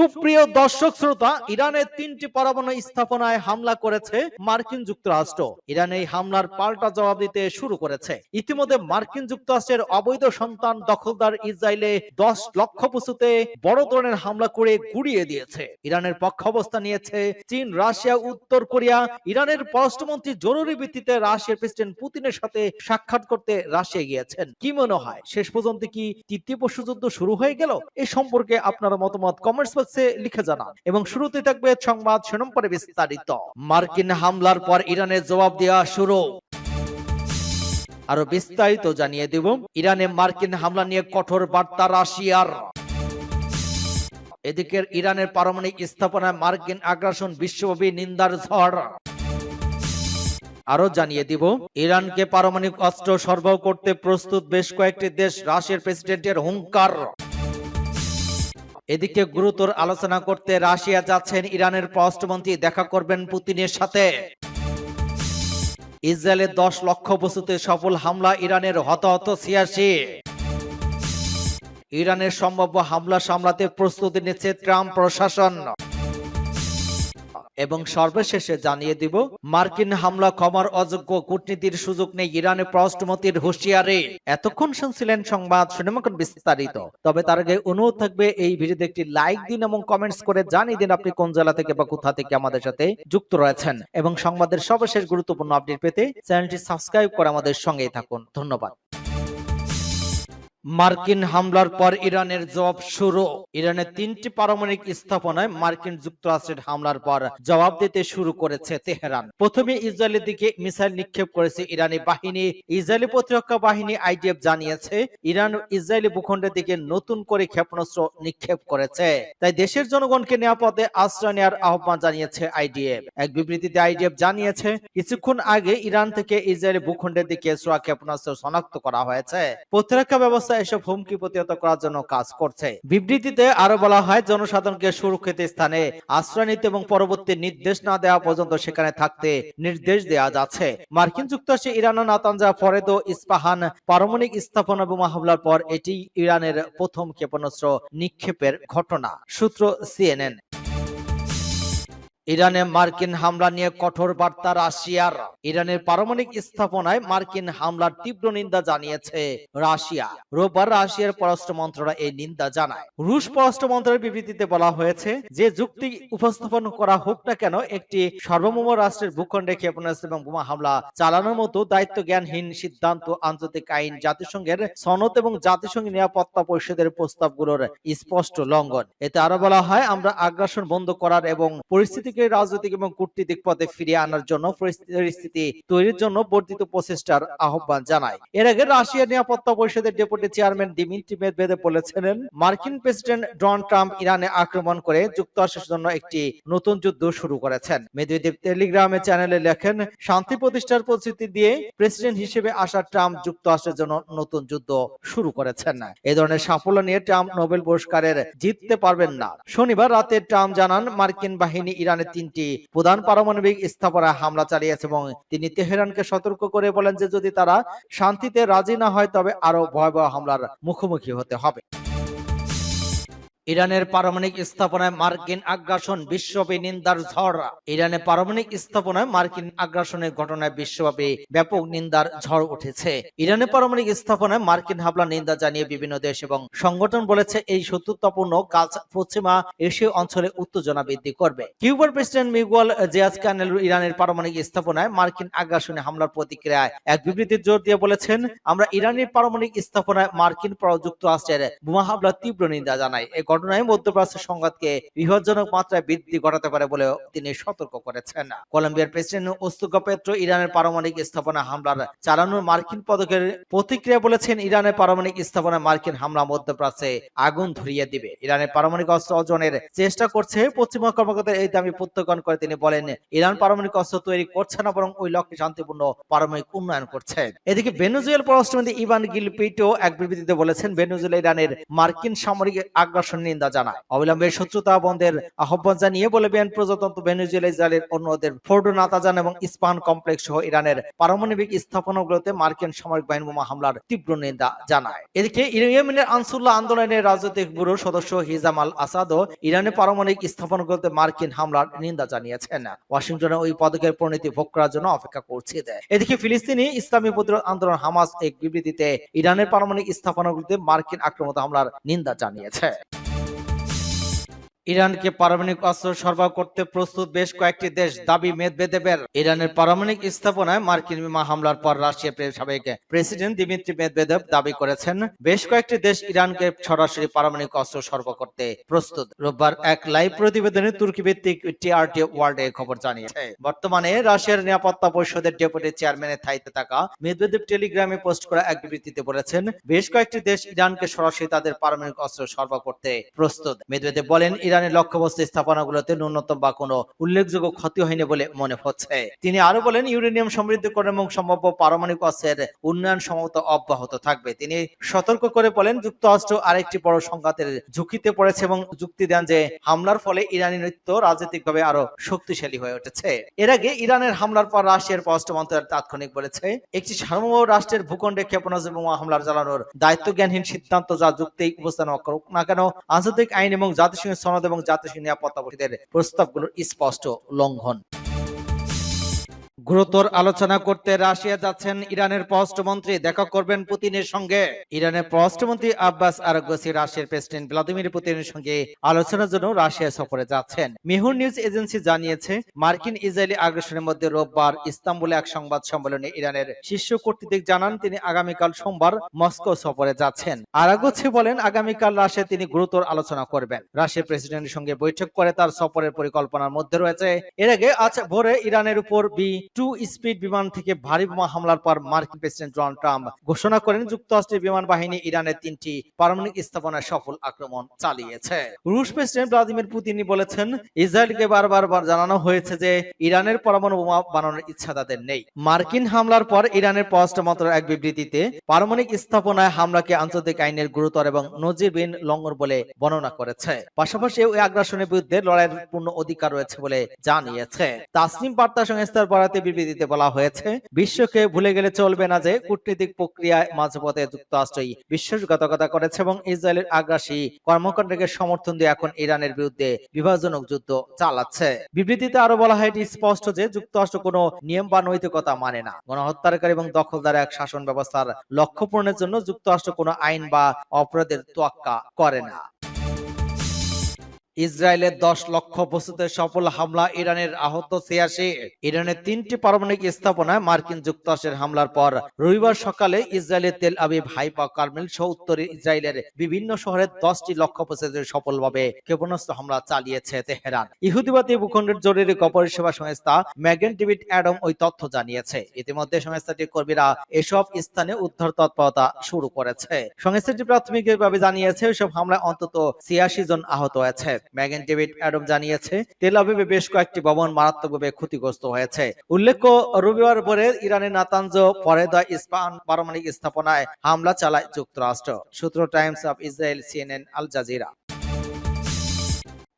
সুপ্রিয় দর্শক শ্রোতা, ইরানের তিনটি পরমাণু স্থাপনায় হামলা করেছে মার্কিন যুক্তরাষ্ট্র। ইরান এই হামলার পাল্টা জবাব দিতে শুরু করেছে। ইতিমধ্যে মার্কিন যুক্তরাষ্ট্রের অবৈধ সন্তান দখলদার ইসরায়েলে দশ লক্ষ পশুতে বড় ধরনের হামলা করে গুড়িয়ে দিয়েছে। ইরানের পক্ষ অবস্থান নিয়েছে চীন, রাশিয়া, উত্তর কোরিয়া। ইরানের পররাষ্ট্রমন্ত্রী জরুরি ভিত্তিতে রাশিয়ার প্রেসিডেন্ট পুতিনের সাথে সাক্ষাৎ করতে রাশিয়া গিয়েছেন। কি মনে হয়? শেষ পর্যন্ত কি তৃতীয় পশুযুদ্ধ শুরু হয়ে গেল? এ সম্পর্কে আপনার মতামত কমেন্টস বক্সে লিখে জানান। এবং শুরুতে থাকবে সংবাদ শিরোনাম বিস্তারিত। মার্কিন হামলার পর ইরানের জবাব দেওয়া শুরু। আরও বিস্তারিত জানিয়ে দেব। ইরানে মার্কিন হামলা নিয়ে কঠোর বার্তা রাশিয়ার। এদিকে ইরানের পারমাণবিক স্থাপনায় মার্কিন আগ্রাসন বিশ্বব্যাপী নিন্দার ঝড়। আরও জানিয়ে দিব, ইরানকে পারমাণবিক অস্ত্র সরবরাহ করতে প্রস্তুত বেশ কয়েকটি দেশ রাশিয়ার প্রেসিডেন্টের হুঙ্কার। এদিকে গুরুতর আলোচনা করতে রাশিয়া যাচ্ছেন ইরানের পররাষ্ট্রমন্ত্রী। দেখা করবেন পুতিনের সাথে। ইসরায়েলে দশ লক্ষ বস্তুতে সফল হামলা, ইরানের হতাহত ছিয়াশি। ইরানের সম্ভাব্য হামলা সামলাতে প্রস্তুতি নিচ্ছে ট্রাম্প প্রশাসন। এবং সর্বশেষে জানিয়ে দিব, মার্কিন হামলা ক্ষমার অযোগ্য কূটনীতির সুযোগ নেই ইরানের পররাষ্ট্রমন্ত্রীর হুঁশিয়ারি। এতক্ষণ শুনছিলেন সংবাদ শুনেমখন বিস্তারিত। তবে তার আগে অনুরোধ থাকবে, এই ভিডিওতে একটি লাইক দিন এবং কমেন্টস করে জানিয়ে দিন আপনি কোন জেলা থেকে বা কোথা থেকে আমাদের সাথে যুক্ত রয়েছেন। এবং সংবাদের সর্বশেষ গুরুত্বপূর্ণ আপডেট পেতে চ্যানেলটি সাবস্ক্রাইব করে আমাদের সঙ্গেই থাকুন। ধন্যবাদ। মার্কিন হামলার পর ইরানের জবাব শুরু। ইরানের তিনটি পারমাণবিক স্থাপনায় মার্কিন যুক্তরাষ্ট্রের হামলার পর জবাব দিতে শুরু করেছে তেহরান। প্রথমে ইসরায়েলের দিকে মিসাইল নিক্ষেপ করেছে ইরানি বাহিনী। ইসরায়েলি প্রতিরক্ষা বাহিনী আইডিএফ জানিয়েছে, ইরান ইসরায়েলি ভূখণ্ডের দিকে নতুন করে ক্ষেপণাস্ত্র নিক্ষেপ করেছে। তাই দেশের জনগণকে নিরাপদে আশ্রয় নেওয়ার আহ্বান জানিয়েছে আইডিএফ। এক বিবৃতিতে আইডিএফ জানিয়েছে, কিছুক্ষণ আগে ইরান থেকে ইসরায়েলি ভূখণ্ডের দিকে সোয়া ক্ষেপণাস্ত্র শনাক্ত করা হয়েছে। প্রতিরক্ষা ব্যবস্থা এসব হুমকি প্রতিহত করার জন্য কাজ করছে। বিবৃতিতে আরও বলা হয়, জনসাধারণকে সুরক্ষিত স্থানে আশ্রয় নিতে এবং পরবর্তী নির্দেশ না দেওয়া পর্যন্ত সেখানে থাকতে নির্দেশ দেওয়া যাচ্ছে। মার্কিন যুক্তরাষ্ট্রে ইরান ও নাতানজা, ফরেদ, ইস্পাহান, পারমাণবিক স্থাপনা বোমা হামলার পর এটি ইরানের প্রথম ক্ষেপণাস্ত্র নিক্ষেপের ঘটনা। সূত্র সিএনএন। ইরানে মার্কিন হামলা নিয়ে কঠোর বার্তা রাশিয়ার। ইরানের পারমাণবিক স্থাপনায় মার্কিন হামলার তীব্র নিন্দা জানিয়েছে রাশিয়া। রোববার রাশিয়ার পররাষ্ট্র মন্ত্রণালয় এই নিন্দা জানায়। রুশ পররাষ্ট্র মন্ত্রণালয়ের বিবৃতিতে বলা হয়েছে যে, যুক্তি উপস্থাপন করা হোক না কেন, একটি সার্বভৌম রাষ্ট্রের ভূখণ্ডে ক্ষেপণাস্ত্র এবং বোমা হামলা চালানোর মতো দায়িত্ব জ্ঞানহীন সিদ্ধান্ত আন্তর্জাতিক আইন জাতিসংঘের সনদ এবং জাতিসংঘ নিরাপত্তা পরিষদের প্রস্তাবগুলোর স্পষ্ট লঙ্ঘন। এতে আরও বলা হয়, আমরা আগ্রাসন বন্ধ করার এবং পরিস্থিতিকে রাজনৈতিক এবং কূটনীতিক পথে ফিরিয়ে আনার জন্য পরিস্থিতি তৈরির জন্য বর্ধিত প্রচেষ্টার আহ্বান জানায়। এর আগে রাশিয়ার নিরাপত্তা পরিষদের ডেপুটি চেয়ারম্যান দিমিত্রি মেদভেদেব বলেছিলেন, মার্কিন প্রেসিডেন্ট ডোনাল্ড ট্রাম্প ইরানে আক্রমণ করে যুক্তরাষ্ট্রের জন্য একটি নতুন যুদ্ধ শুরু করেছেন। মেদভেদেব টেলিগ্রামে চ্যানেলে লেখেন, শান্তি প্রতিষ্ঠার প্রস্তুতি দিয়ে প্রেসিডেন্ট হিসেবে আসা ট্রাম্প যুক্তরাষ্ট্রের জন্য নতুন যুদ্ধ শুরু করেছেন। না এ ধরনের সাফল্য নিয়ে ট্রাম্প নোবেল পুরস্কারের জিততে পারবেন না। শনিবার রাতে ট্রাম্প জানান, মার্কিন বাহিনী ইরানের তিনটি প্রধান পারমাণবিক স্থাপনায় হামলা চালিয়েছে এবং তিনি তেহরানকে সতর্ক করে বলেন যে যদি তারা শান্তিতে রাজি না হয়, তবে আরও ভয়াবহ হামলার মুখোমুখি হতে হবে। ইরানের পারমাণবিক স্থাপনায় মার্কিন আগ্রাসন বিশ্বব্যাপী নিন্দার ঝড়। ইরানের পারমাণবিক স্থাপনায় মার্কিন আগ্রাসনের ঘটনায় বিশ্বব্যাপী ব্যাপক নিন্দার ঝড় উঠেছে। ইরানের পারমাণবিক স্থাপনায় মার্কিন হামলা নিন্দা জানিয়ে বিভিন্ন দেশ এবং সংগঠন বলেছে এই শত্রুতাপূর্ণ কাজ পশ্চিমা এশীয় অঞ্চলে উত্তেজনা বৃদ্ধি করবে। কিউবার প্রেসিডেন্ট মিগুয়াল জিয়াজ কানেল ইরানের পারমাণবিক স্থাপনায় মার্কিন আগ্রাসনে হামলার প্রতিক্রিয়ায় এক বিবৃতির জোর দিয়ে বলেছেন, আমরা ইরানের পারমাণবিক স্থাপনায় মার্কিন যুক্তরাষ্ট্রের বোমা হামলার তীব্র নিন্দা জানাই। এই ঘটনায় মধ্যপ্রাচ্যের সংঘাতকে বিপজ্জনক মাত্রায় বৃদ্ধি ঘটাতে পারে বলে তিনি সতর্ক করেছেন। কলম্বিয়ার প্রেসিডেন্ট ওস্তুকা পেত্রো ইরানের পারমাণবিক স্থাপনা হামলার চালানোর মার্কিন পদকের প্রতিক্রিয়া বলেছেন, ইরানের পারমাণবিক স্থাপনা মার্কিন হামলা মধ্যপ্রাচ্যে আগুন ধরিয়ে দিবে। ইরানের পারমাণবিক অস্ত্র অর্জনের চেষ্টা করছে, পশ্চিমা কর্মকর্তার এই দাবি প্রত্যাখ্যান করে তিনি বলেন, ইরান পারমাণবিক অস্ত্র তৈরি করছে না বরং ওই লক্ষ্যে শান্তিপূর্ণ পারমাণবিক উন্নয়ন করছে। এদিকে ভেনুজুয়েল পররাষ্ট্রমন্ত্রী ইভান গিলপিটো এক বিবৃতিতে বলেছেন, ভেনুজুয়েলা ইরানের মার্কিন সামরিক আগ্রাসন নিন্দা জানায়। অবিলম্বে শত্রুতা বন্ধের আহ্বান জানিয়ে বলিভিয়ান প্রজাতন্ত্র ভেনেজুয়েলা, ইসরায়েলের অন্যদের ফোর্ডো নাতাজান এবং ইস্পাহান কমপ্লেক্স সহ ইরানের পারমাণবিক স্থাপনাগুলোতে মার্কিন সামরিক বাহিনী বোমা হামলার তীব্র নিন্দা জানায়। এদিকে ইয়েমেনের আনসুল্লাহ আন্দোলনের রাজনৈতিক ব্যুরোর সদস্য হিজাম আল আসাদও ইরানের পারমাণবিক স্থাপনাগুলোতে মার্কিন হামলার নিন্দা জানিয়েছেন। ওয়াশিংটনে ওই পদকের পরিণতি ভোগ করার জন্য অপেক্ষা করছে এদিকে ফিলিস্তিনি ইসলামী প্রতিরোধ আন্দোলন হামাস এক বিবৃতিতে ইরানের পারমাণবিক স্থাপনাগুলিতে মার্কিন আক্রমণ হামলার নিন্দা জানিয়েছে। ইরানকে পারমাণবিক অস্ত্র সরবরাহ করতে প্রস্তুত বেশ কয়েকটি দেশ দাবি মেদবেদেবের। ইরানের পারমাণবিক স্থাপনায় মার্কিন বিমান হামলার পর রাশিয়ার সাবেক প্রেসিডেন্ট দিমিত্রি মেদবেদেব দাবি করেছেন, বেশ কয়েকটি দেশ ইরানকে সরাসরি পারমাণবিক অস্ত্র সরবরাহ করতে প্রস্তুত। রোববার এক লাইভ প্রতিবেদনে তুর্কি ভিত্তিক টিআরটি ওয়ার্ল্ড এ খবর জানিয়েছে। বর্তমানে রাশিয়ার নিরাপত্তা পরিষদের ডেপুটি চেয়ারম্যানের দায়িত্বে থাকা মেদবেদেব টেলিগ্রামে পোস্ট করা এক বিবৃতিতে বলেছেন, বেশ কয়েকটি দেশ ইরানকে সরাসরি তাদের পারমাণবিক অস্ত্র সরবরাহ করতে প্রস্তুত। মেদবেদেব বলেন ইরানের লক্ষ্যবস্তু স্থাপনাগুলোতে ন্যূনতম বা কোনো উল্লেখযোগ্য ক্ষতি হয়নি বলে মনে হচ্ছে। তিনি আরও বলেন, ইউরেনিয়াম সমৃদ্ধকরণ এবং সম্ভাব্য পারমাণবিক অস্ত্রের উন্নয়ন সম্ভবত অব্যাহত থাকবে। তিনি সতর্ক করে বলেন, যুক্তরাষ্ট্র আরেকটি বড় সংঘাতের ঝুঁকিতে পড়েছে এবং যুক্তি দেন যে হামলার ফলে ইরানি নৃত্য রাজনৈতিকভাবে আরও শক্তিশালী হয়ে উঠেছে। এর আগে ইরানের হামলার পর রাশিয়ার পররাষ্ট্র মন্ত্রণালয় তাৎক্ষণিক বলেছে, একটি সার্বভৌম রাষ্ট্রের ভূখণ্ডে ক্ষেপণাস্ত্র এবং হামলার চালানোর দায়িত্ব জ্ঞানহীন সিদ্ধান্ত যা যুক্তি উপস্থান না কেন, আন্তর্জাতিক আইন এবং জাতিসংঘের সনদ এবং জাতিসংঘ নিরাপত্তা পরিষদের প্রস্তাবগুলোর স্পষ্ট লঙ্ঘন। গুরুতর আলোচনা করতে রাশিয়া যাচ্ছেন ইরানের পররাষ্ট্রমন্ত্রী। দেখা করবেন পুতিনের সঙ্গে। ইরানের পররাষ্ট্রমন্ত্রী আব্বাস আরাগসি রাশিয়ার প্রেসিডেন্ট ভ্লাদিমির পুতিনের সঙ্গে আলোচনার জন্য রাশিয়া সফরে যাচ্ছেন। মেহুর নিউজ এজেন্সি জানিয়েছে, মার্কিন ইসরায়েলি আগ্রাসনের মধ্যে রোববার ইস্তাম্বুলে এক সংবাদ সম্মেলনে ইরানের শীর্ষ কর্তৃপক্ষ জানান, তিনি আগামীকাল সোমবার মস্কো সফরে যাচ্ছেন। আরাগোছি বলেন, আগামীকাল রাশিয়া তিনি গুরুতর আলোচনা করবেন। রাশিয়ার প্রেসিডেন্টের সঙ্গে বৈঠক করে তার সফরের পরিকল্পনার মধ্যে রয়েছে। এর আগে আজ ভোরে ইরানের উপর বি টু স্পিড বিমান থেকে ভারী বোমা হামলার পর মার্কিন প্রেসিডেন্ট ডোনাল্ড ট্রাম্প ঘোষণা করেন যুক্তরাষ্ট্রের বিমান বাহিনী ইরানের তিনটি পারমাণবিক স্থাপনায় সফল আক্রমণ চালিয়েছে। রুশ প্রেসিডেন্ট ভ্লাদিমির পুতিনই বলেছেন, ইসরায়েলকে বারবার বার জানানো হয়েছে যে ইরানের পরমাণু বোমা বানানোর ইচ্ছা তাদের নেই। মার্কিন হামলার পর ইরানের পররাষ্ট্র মন্ত্রণালয় এক বিবৃতিতে পারমাণবিক স্থাপনায় হামলাকে আন্তর্জাতিক আইনের গুরুতর এবং নজিরবিহীন লঙ্ঘন বলে বর্ণনা করেছে। পাশাপাশি ওই আগ্রাসনের বিরুদ্ধে লড়াইয়ের পূর্ণ অধিকার রয়েছে বলে জানিয়েছে। তাসনিম বার্তা সংস্থার বরাতে বিবৃতিতে বলা হয়েছে, বিশ্বকে ভুলে গেলে চলবে না যে কূটনীতিক প্রক্রিয়ায় মাঝপথে যুক্তরাষ্ট্রই বিশ্বাসঘাতকতা করেছে এবং ইসরায়েলের আগ্রাসী কর্মকাণ্ডকে সমর্থন দিয়ে এখন ইরানের বিরুদ্ধে বিভাজনক যুদ্ধ চালাচ্ছে। বিবৃতিতে আরও বলা হয়, এটি স্পষ্ট যে যুক্তরাষ্ট্র কোনো নিয়ম বা নৈতিকতা মানে না। গণহত্যাকারী এবং দখলদার এক শাসন ব্যবস্থার লক্ষ্য পূরণের জন্য যুক্তরাষ্ট্র কোনো আইন বা অপরাধের তোয়াক্কা করে না। ইসরায়েলের দশ লক্ষ বস্তুতে সফল হামলা ইরানের আহত ছিয়াশি। ইরানের তিনটি পারমাণবিক স্থাপনায় মার্কিন যুক্তরাষ্ট্রের হামলার পর রবিবার সকালে ইসরায়েলের তেল আবিব হাইপা কার্মেল সহ উত্তরে ইসরায়েলের বিভিন্ন শহরে দশটি লক্ষ্য বস্তুতে সফলভাবে ক্ষেপণাস্ত্র হামলা চালিয়েছে তেহরান। ইহুদিবাদী ভূখণ্ডের জরুরি পরিষেবা সংস্থা ম্যাগেন টিভিট অ্যাডম ওই তথ্য জানিয়েছে। ইতিমধ্যে সংস্থাটির কর্মীরা এসব স্থানে উদ্ধার তৎপরতা শুরু করেছে। সংস্থাটি প্রাথমিকভাবে জানিয়েছে, এসব হামলায় অন্তত ছিয়াশি জন আহত হয়েছে। ম্যাগেন ডেভিড অ্যাডম জানিয়েছে, তেল আবিবে বেশ কয়েকটি ভবন মারাত্মকভাবে ক্ষতিগ্রস্ত হয়েছে। উল্লেখ্য, রবিবার ভোরে ইরানের নাতানজ ফরেদা ইস্পাহান পারমাণবিক স্থাপনায় হামলা চালায় যুক্তরাষ্ট্র। সূত্র Times of Israel, CNN, Al Jazeera.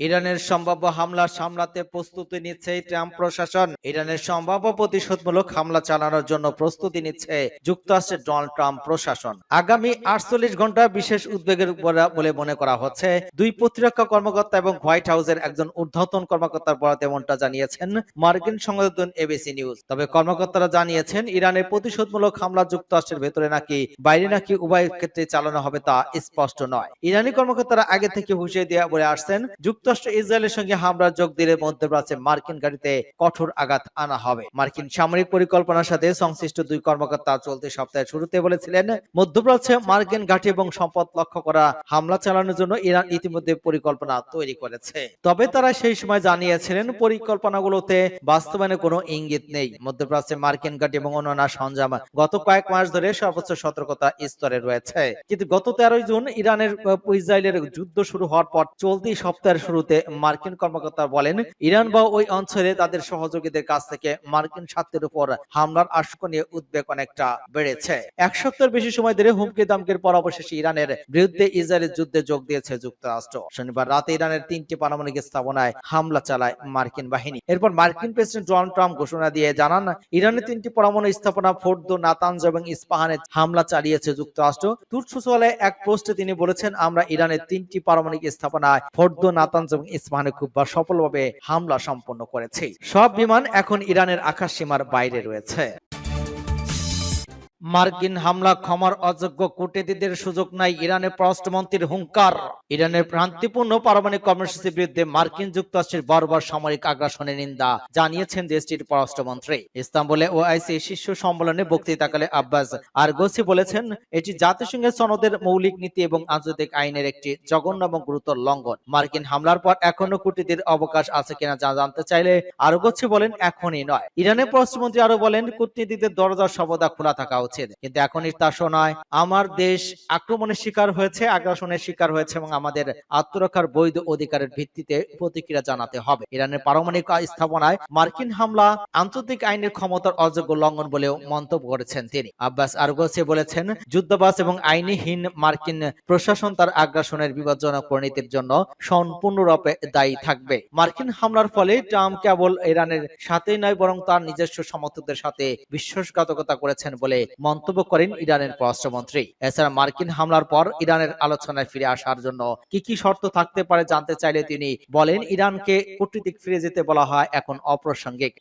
ইরানের সম্ভাব্য হামলা সামলাতে প্রস্তুতি নিচ্ছে ট্রাম্প প্রশাসন। ইরানের সম্ভাব্য প্রতিশোধমূলক হামলা চালানোর জন্য প্রস্তুতি নিচ্ছে যুক্তরাষ্ট্রের ডোনাল্ড ট্রাম্প প্রশাসন। আগামী আটচল্লিশ ঘণ্টা বিশেষ উদ্বেগের উপর বলে মনে করা হচ্ছে। দুই প্রতিরক্ষা কর্মকর্তা এবং হোয়াইট হাউসের একজন ঊর্ধ্বতন কর্মকর্তার বরাতে এমনটা জানিয়েছেন মার্কিন সংবাদ এবিসি নিউজ। তবে কর্মকর্তারা জানিয়েছেন, ইরানের প্রতিশোধমূলক হামলা যুক্তরাষ্ট্রের ভেতরে নাকি বাইরে নাকি উভয় ক্ষেত্রে চালানো হবে তা স্পষ্ট নয়। ইরানি কর্মকর্তারা আগে থেকে হুঁশিয়ে দেওয়া বলে আসছেন যুক্তরাষ্ট্র ইসরায়েলের সঙ্গে হামলা যোগ দিলে মধ্যপ্রাচ্যে মার্কিন গাড়িতে কঠোর আঘাত আনা হবে। মার্কিন সামরিক পরিকল্পনার সাথে সংশ্লিষ্ট দুই কর্মকর্তা চলতি সপ্তাহের শুরুতে বলেছিলেন, মধ্যপ্রাচ্যে মার্কিন ঘাঁটি এবং সম্পদ লক্ষ্য করা হামলা চালানোর জন্য ইরান ইতিমধ্যে পরিকল্পনা তৈরি করেছে। তবে তারা সেই সময় জানিয়েছিলেন, পরিকল্পনাগুলোতে বাস্তবায়নে কোনো ইঙ্গিত নেই। মধ্যপ্রাচ্যে মার্কিন ঘাঁটি এবং অন্যান্য সরঞ্জাম গত কয়েক মাস ধরে সর্বোচ্চ সতর্কতা স্তরে রয়েছে। কিন্তু গত তেরোই জুন ইরানের ইসরায়েলের যুদ্ধ শুরু হওয়ার পর চলতি সপ্তাহের শুরু শুরুতে মার্কিন কর্মকর্তা বলেন, ইরান বা ওই অঞ্চলে তাদের সহযোগীদের কাছ থেকে মার্কিন স্বার্থের উপর হামলার আশঙ্কা নিয়ে উদ্বেগ অনেকটা বেড়েছে। এক সপ্তাহের বেশি সময় ধরে হুমকি দামকের পর অবশেষে ইরানের বিরুদ্ধে ইসরায়েলের যুদ্ধে যোগ দিয়েছে যুক্তরাষ্ট্র। শনিবার রাতে ইরানের তিনটি পারমাণবিক স্থাপনায় হামলা চালায় মার্কিন বাহিনী। এরপর মার্কিন প্রেসিডেন্ট ডোনাল্ড ট্রাম্প ঘোষণা দিয়ে জানান, ইরানের তিনটি পরমাণু স্থাপনা ফোর্দো, নাতানজ এবং ইস্পাহানে হামলা চালিয়েছে যুক্তরাষ্ট্র। তুর্ক সচিবালয়ে এক পোস্টে তিনি বলেছেন, আমরা ইরানের তিনটি পারমাণবিক স্থাপনায় ফোর্দো নাতানজ এবং ইস্পাহানে খুব সফলভাবে হামলা সম্পন্ন করেছে। সব বিমান এখন ইরানের আকাশ সীমার বাইরে রয়েছে। মার্কিন হামলা ক্ষমার অযোগ্য কূটনীতিদের সুযোগ নাই ইরানের পররাষ্ট্রমন্ত্রীর হুঙ্কার। ইরানের ভ্রান্তিপূর্ণ পারমাণবিক কর্মসূচির বিরুদ্ধে মার্কিন যুক্তরাষ্ট্রের বর্বর সামরিক আগ্রাসনের নিন্দা জানিয়েছেন দেশটির পররাষ্ট্রমন্ত্রী। ইস্তাম্বুলে ওআইসি শীর্ষ সম্মেলনে বক্তৃতাকালে আব্বাস আরগোসি বলেছেন, এটি জাতিসংঘের সনদের মৌলিক নীতি এবং আন্তর্জাতিক আইনের একটি জঘন্য এবং গুরুতর লঙ্ঘন। মার্কিন হামলার পর এখনও কূটনীতির অবকাশ আছে কিনা যা জানতে চাইলে আরগোসি বলেন, এখনই নয়। ইরানের পররাষ্ট্রমন্ত্রী আরও বলেন, কূটনীতিদের দরজা সর্বদা খোলা থাকা উচিত। কিন্তু এখনই তা শোনায়, আমার দেশ আক্রমণের শিকার হয়েছে, আগ্রাসনের শিকার হয়েছে এবং আমাদের আত্মরক্ষার বৈধ অধিকারের ভিত্তিতে প্রতিক্রিয়া জানাতে হবে। ইরানের পারমাণবিক স্থাপনায় মার্কিন হামলা আন্তর্জাতিক আইনের ক্ষমতার অযোগ্য লঙ্ঘন বলেও মন্তব্য করেছেন তিনি। আব্বাস আরগোসি বলেছেন যুদ্ধবাস এবং আইনহীন মার্কিন প্রশাসন তার আগ্রাসনের বিপজ্জনক পরিণতির জন্য সম্পূর্ণরূপে দায়ী থাকবে। মার্কিন হামলার ফলে ট্রাম্প কেবল ইরানের সাথেই নয়, বরং তার নিজস্ব সমর্থকদের সাথে বিশ্বাসঘাতকতা করেছেন বলে মন্তব্য করেন ইরানের পররাষ্ট্রমন্ত্রী। এছাড়া মার্কিন হামলার পর ইরানের আলোচনায় ফিরে আসার জন্য কি কি শর্ত থাকতে পারে জানতে চাইলে তিনি বলেন, ইরানকে কূটনীতিক ফিরে যেতে বলা হয় এখন অপ্রাসঙ্গিক।